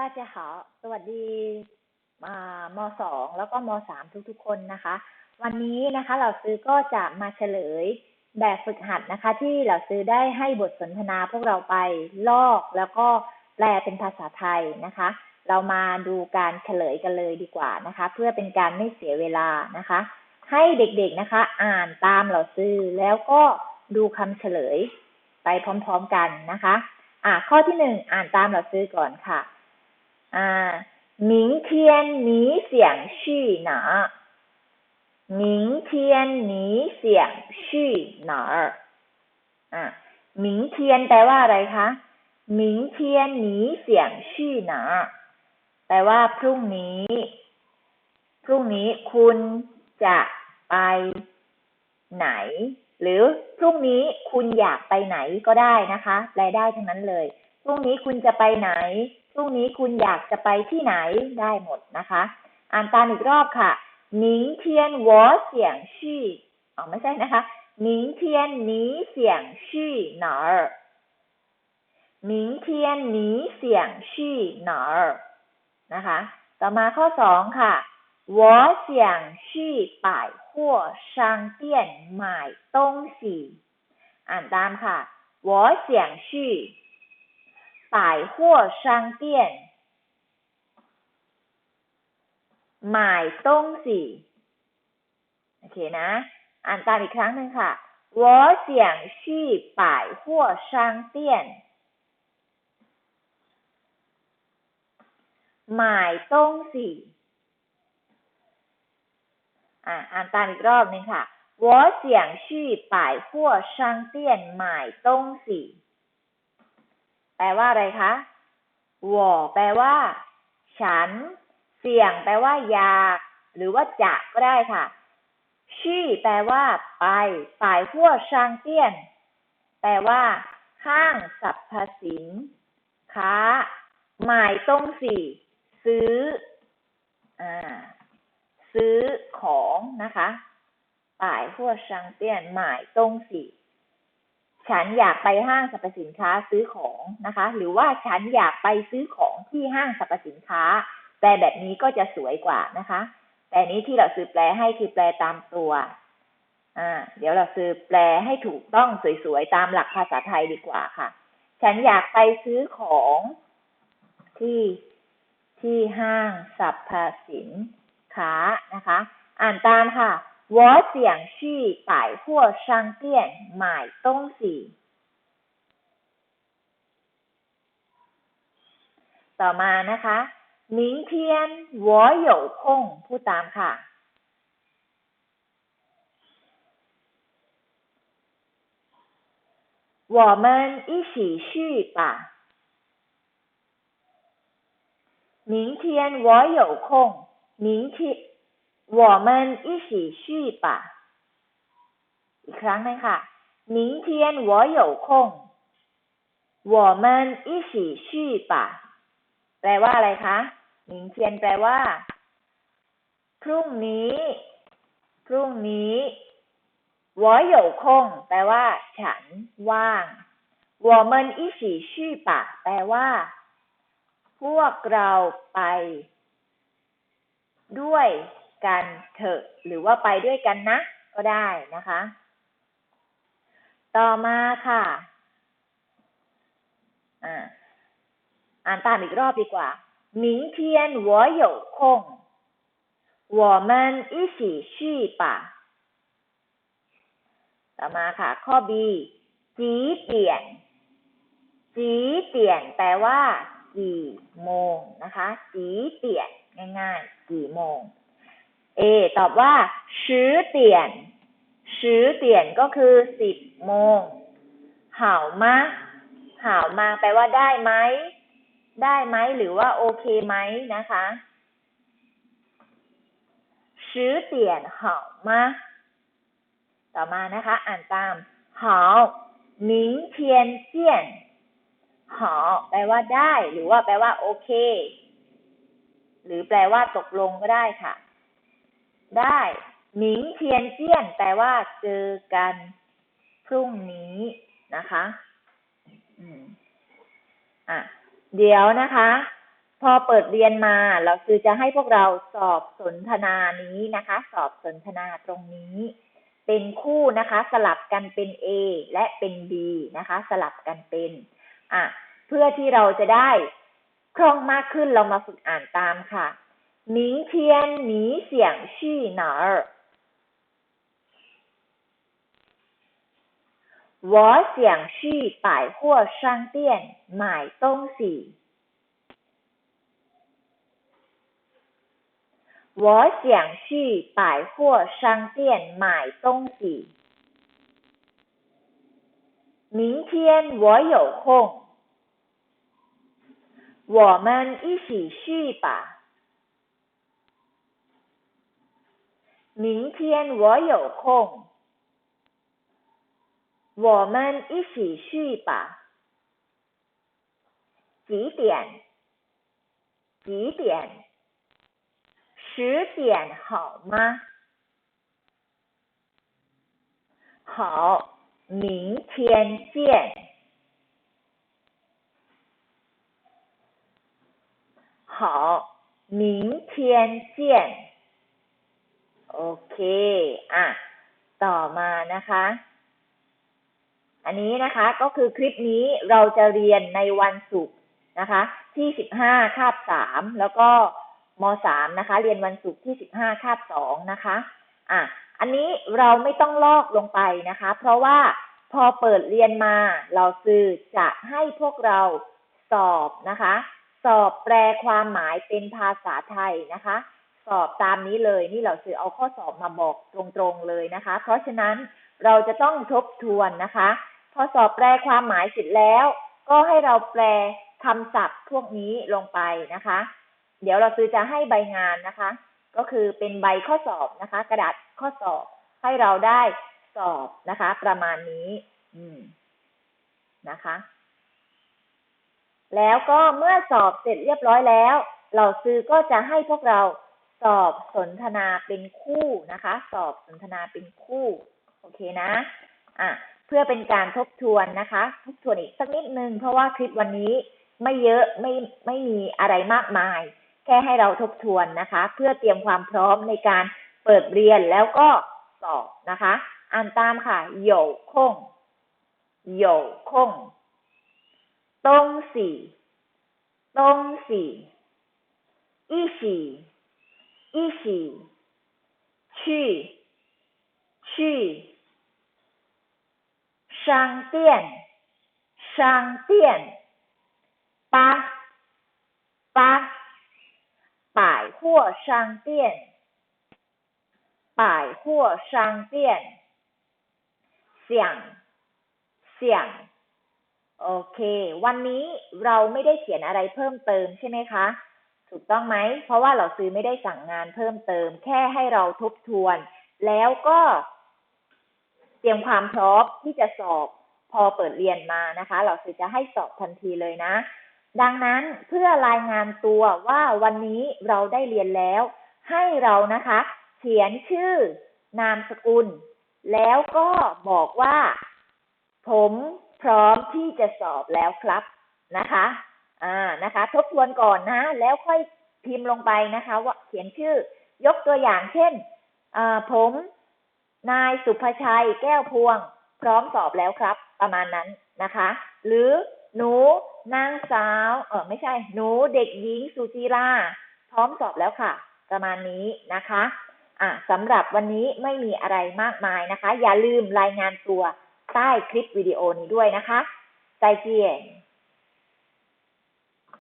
大家好สวัสดีอ่ามสองแล้วก็มสามทุกๆคนนะคะ วันนี้นะคะเราซื้อก็จะมาเฉลยแบบฝึกหัดนะคะ ที่เราซื้อได้ให้บทสนทนาพวกเราไปลอกแล้วก็แปลเป็นภาษาไทยนะคะ เรามาดูการเฉลยกันเลยดีกว่านะคะ เพื่อเป็นการไม่เสียเวลานะคะ ให้เด็กๆนะคะ อ่านตามเราซื้อแล้วก็ดูคำเฉลยไปพร้อมๆกันนะคะ อ่าข้อที่หนึ่งอ่านตามเราซื้อก่อนค่ะ 啊，明天你想去哪儿？明天你想去哪儿？อ่ะ明天แปลว่าอะไรคะ明天你想去哪儿แปลว่าพรุ่งนี้ พรุ่งนี้คุณจะไปไหน หรือพรุ่งนี้คุณอยากไปไหนก็ได้นะคะแปลได้ทั้งนั้นเลย พรุ่งนี้คุณจะไปไหน พรุ่งนี้คุณอยากจะไปที่ไหนได้หมดนะคะ อ่านตามอีกรอบค่ะ明天我想去อ๋อไม่ใช่นะคะ明天你想去哪儿明天你想去哪儿นะคะ ต่อมาข้อสองค่ะ我想去百货商店买东西อ่านตามค่ะ我想去 百货商店买东西โอเคนะ อ่านตามอีกครั้งหนึ่งค่ะ我想去百货商店买东西อ่าอ่านตามอีกรอบหนึ่งค่ะ我想去百货商店买东西 แปลว่าอะไรคะ我แปลว่า ฉัน เสี่ยง แปลว่า อยาก หรือว่าจะก็ได้ค่ะชี่แปลว่า ไปฝ่ายหัวชางเตี้ยน แปลว่า ห้างสรรพสินค้า หมายต้งสี่ ซื้อ อ่า ซื้อของนะคะฝ่ายหัวชางเตี้ยน หมายต้งสี่ ฉันอยากไปห้างสรรพสินค้าซื้อของนะคะ หรือว่าฉันอยากไปซื้อของที่ห้างสรรพสินค้า แปลแบบนี้ก็จะสวยกว่านะคะ แต่นี้ที่เราซื้อแปลให้คือแปลตามตัวอ่าเดี๋ยวเราซื้อแปลให้ถูกต้องสวยๆตามหลักภาษาไทยดีกว่าค่ะ ฉันอยากไปซื้อของที่ที่ห้างสรรพสินค้านะคะ อ่านตามค่ะ 我想去百货商店买东西ต่อมานะคะ明天我有空พูดตามค่ะ 我们一起去吧。明天我有空，明天 我们一起去吧。อีกครั้งหนึงค่ะ明天我有空，我们一起去吧。แปลว่าอะไรคะหมิงเทียนแปลว่า พรุ่งนี้ พรุ่งนี้我有空แปลว่า ฉันว่าง我们一起去吧แปลว่า พวกเราไป ด้วย กันเถอะ หรือว่าไปด้วยกันนะ ก็ได้นะคะ ต่อมาค่ะ อ่า อ่านตามอีกรอบดีกว่า明天我有空我们一起去吧ต่อมาค่ะ ข้อ B จีเตียนจีเตียนแปลว่า กี่โมงนะคะจีเตียนง่ายๆ กี่โมง เอ ตอบว่าสิบเตียนสิบเตียนก็คือสิบโมงห่าวมาหาวมาแปลว่าได้ไหม ได้ไหมหรือว่าโอเคไหมนะคะสิบเตียนห่าวมาต่อมานะคะ อ่านตามห่าวมิงหาแปลว่าได้ หรือว่าแปลว่าโอเค หรือแปลว่าตกลงก็ได้ค่ะ ได้ หมิงเทียนเจี้ยน แปลว่าเจอกันพรุ่งนี้นะคะ อืม อะ เดี๋ยวนะคะ พอเปิดเรียนมาเราคือจะให้พวกเราสอบสนทนานี้นะคะ สอบสนทนาตรงนี้ เป็นคู่นะคะ สลับกันเป็น A และเป็น B นะคะ สลับกันเป็น อะ เพื่อที่เราจะได้คล่องมากขึ้นเรามาฝึกอ่านตามค่ะ 明天你想去哪儿我想去百货商店买东西。我想去百货商店买东西。明天我有空，我们一起去吧。明天我有空，我们一起去吧。几点？几点？十点好吗？好，明天见。好，明天见。 โอเค อะ ต่อมานะคะ อันนี้นะคะก็คือคลิปนี้เราจะเรียนในวันศุกร์นะคะ ที่สิบห้าคาบสามแล้วก็มสามนะคะ เรียนวันศุกร์ที่สิบห้าคาบสองนะคะ อะ อันนี้เราไม่ต้องลอกลงไปนะคะ เพราะว่าพอเปิดเรียนมา เราซื้อจะให้พวกเราสอบนะคะ สอบแปลความหมายเป็นภาษาไทยนะคะ สอบตามนี้เลย นี่เราซื้อเอาข้อสอบมาบอกตรงๆเลยนะคะ เพราะฉะนั้นเราจะต้องทบทวนนะคะ พอสอบแปลความหมายเสร็จแล้ว ก็ให้เราแปลคำศัพท์พวกนี้ลงไปนะคะ เดี๋ยวเราซื้อจะให้ใบงานนะคะ ก็คือเป็นใบข้อสอบนะคะ กระดาษข้อสอบให้เราได้สอบนะคะ ประมาณนี้ อืมนะคะ แล้วก็เมื่อสอบเสร็จเรียบร้อยแล้ว เราซื้อก็จะให้พวกเรา สอบสนทนาเป็นคู่นะคะ สอบสนทนาเป็นคู่ โอเคนะ อะ เพื่อเป็นการทบทวนนะคะ ทบทวนอีกสักนิดนึง เพราะว่าคลิปวันนี้ไม่เยอะไม่ไม่มีอะไรมากมาย แค่ให้เราทบทวนนะคะ เพื่อเตรียมความพร้อมในการเปิดเรียนแล้วก็สอบนะคะ อ่านตามค่ะโยคงโยคงตงสี่ตงสี่อีสี่ 一起去去商店商店八八百货商店百货商店想想โอเค วันนี้เราไม่ได้เขียนอะไรเพิ่มเติมใช่ไหมคะ ถูกต้องไหม เพราะว่าเราซื้อไม่ได้สั่งงานเพิ่มเติม แค่ให้เราทบทวน แล้วก็เตรียมความพร้อมที่จะสอบพอเปิดเรียนมานะคะ เราซื้อจะให้สอบทันทีเลยนะ ดังนั้นเพื่อรายงานตัวว่าวันนี้เราได้เรียนแล้ว ให้เรานะคะ เขียนชื่อนามสกุล แล้วก็บอกว่า ผมพร้อมที่จะสอบแล้วครับนะคะ อ่านะคะ ทบทวนก่อนนะ แล้วค่อยพิมพ์ลงไปนะคะ ว่าเขียนชื่อยกตัวอย่างเช่นอ่าผมนายสุภชัยแก้วพวง พร้อมสอบแล้วครับ ประมาณนั้นนะคะ หรือหนูนางสาวเออไม่ใช่ หนูเด็กหญิงสุจิราพร้อมสอบแล้วค่ะ ประมาณนี้นะคะอะสำหรับวันนี้ไม่มีอะไรมากมายนะคะ อย่าลืมรายงานตัวใต้คลิปวิดีโอนี้ด้วยนะคะใจเจียน